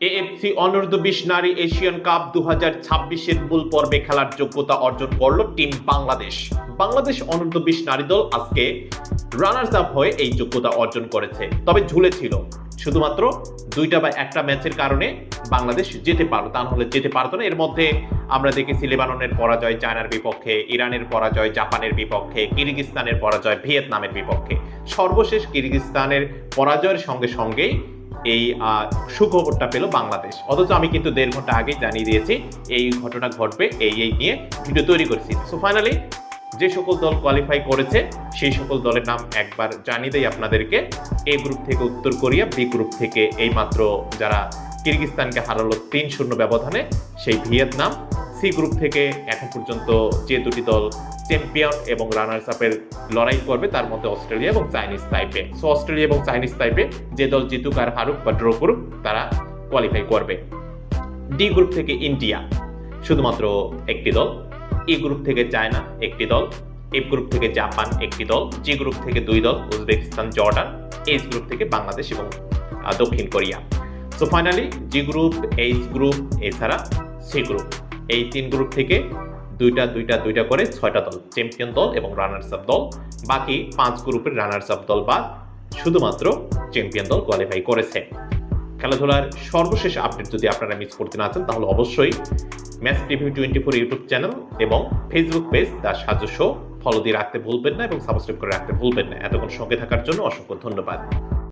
AFC অনূর্ধ্ব বিশ নারী এশিয়ান কাপ দু হাজার ছাব্বিশের মূল পর্বে খেলার যোগ্যতা অর্জন করল টিম বাংলাদেশ। বাংলাদেশ অনূর্ধ্ব বিশ নারী দল আজকে রানার্স আপ হয়ে এই যোগ্যতা অর্জন করেছে। তবে ঝুলেছিল। শুধুমাত্র দুইটা বা একটা ম্যাচের কারণে বাংলাদেশ যেতে পারল তা নাহলে যেতে পারতো না। এর মধ্যে আমরা দেখেছি লেবাননের পরাজয়, চায়নার বিপক্ষে, ইরানের পরাজয়, জাপানের বিপক্ষে, কিরগিস্তানের পরাজয়, ভিয়েতনামের বিপক্ষে। সর্বশেষ কিরগিস্তানের পরাজয়ের সঙ্গে সঙ্গেই এই সুখবরটা পেল বাংলাদেশ। অথচ আমি কিন্তু দেড় ঘণ্টা আগেই জানিয়ে দিয়েছি, এই ঘটনা ঘটবে, এই এই নিয়ে ভিডিও তৈরি করেছি। সো ফাইনালি যে সকল দল কোয়ালিফাই করেছে, সেই সকল দলের নাম একবার জানিয়ে দেয় আপনাদেরকে। এ গ্রুপ থেকে উত্তর কোরিয়া বি গ্রুপ থেকে এইমাত্র যারা কিরগিস্তানকে হারালো তিন শূন্য ব্যবধানে, সেই ভিয়েতনাম। সি গ্রুপ থেকে এখন পর্যন্ত যে দুটি দল চ্যাম্পিয়ন এবং রানার্স আপের লড়াই করবে, তার মধ্যে অস্ট্রেলিয়া এবং চাইনিজ তাইপে সো অস্ট্রেলিয়া এবং চাইনিজ তাইপে যে দল জিতুক আর হারুক বা ড্র করুক, তারা কোয়ালিফাই করবে। ডি গ্রুপ থেকে ইন্ডিয়া শুধুমাত্র একটি দল। ই গ্রুপ থেকে চায়না একটি দল। এফ গ্রুপ থেকে জাপান একটি দল। জি গ্রুপ থেকে দুই দল উজবেকিস্তান জর্ডান এইচ গ্রুপ থেকে বাংলাদেশ এবং দক্ষিণ Korea. So finally G group H group এছাড়া সি গ্রুপ এই তিন গ্রুপ থেকে দুইটা দুইটা দুইটা করে ছয়টা দল চ্যাম্পিয়ন দল এবং রানার্স আপ দল। বাকি পাঁচ গ্রুপের রানার্স আপ দল বাদ শুধুমাত্র চ্যাম্পিয়ন দল কোয়ালিফাই করেছে। খেলাধুলার সর্বশেষ আপডেট যদি আপনারা মিস করতে না চান, তাহলে অবশ্যই match TV twenty four YouTube channel এবং ফেসবুক পেজ তার সাহায্য ফলো দিয়ে রাখতে ভুলবেন না এবং সাবস্ক্রাইব করে রাখতে ভুলবেন না। এতক্ষণ সঙ্গে থাকার জন্য অসংখ্য ধন্যবাদ।